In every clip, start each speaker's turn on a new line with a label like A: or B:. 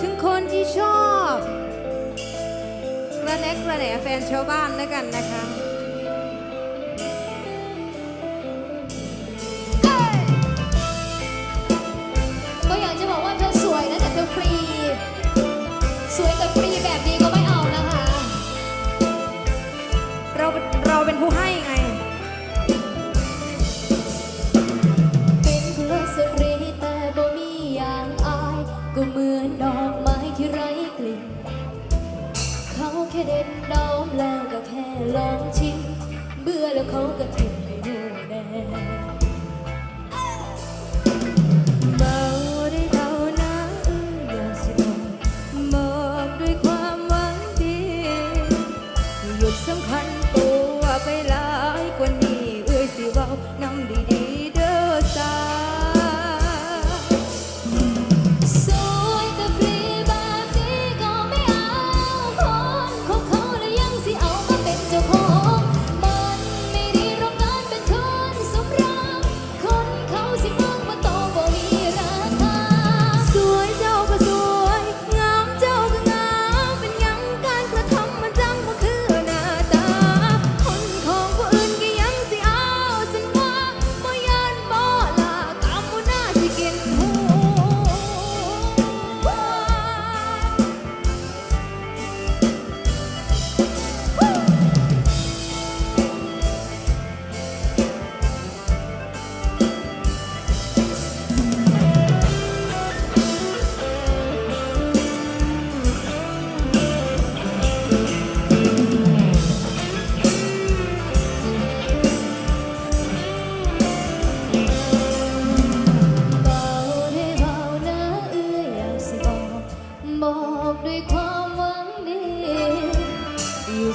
A: ถึงคนที่ชอบกระแนกกระแหนแฟนชาวบ้านแล้วกันนะคะ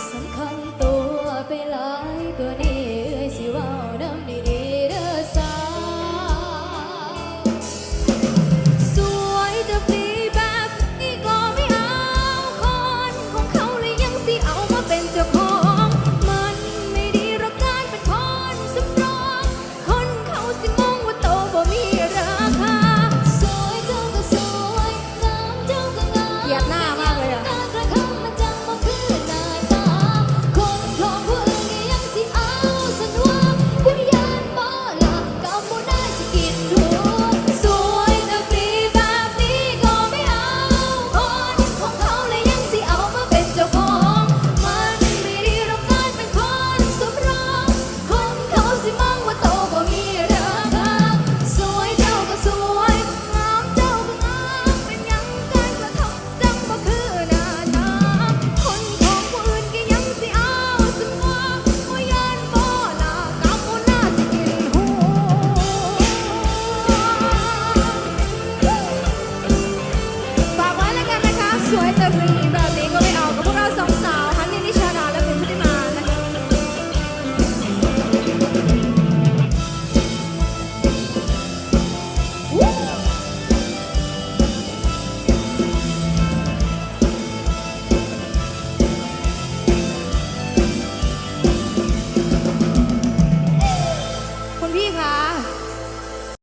B: สำคัญตัวไปหลายตัวนี้
A: สวย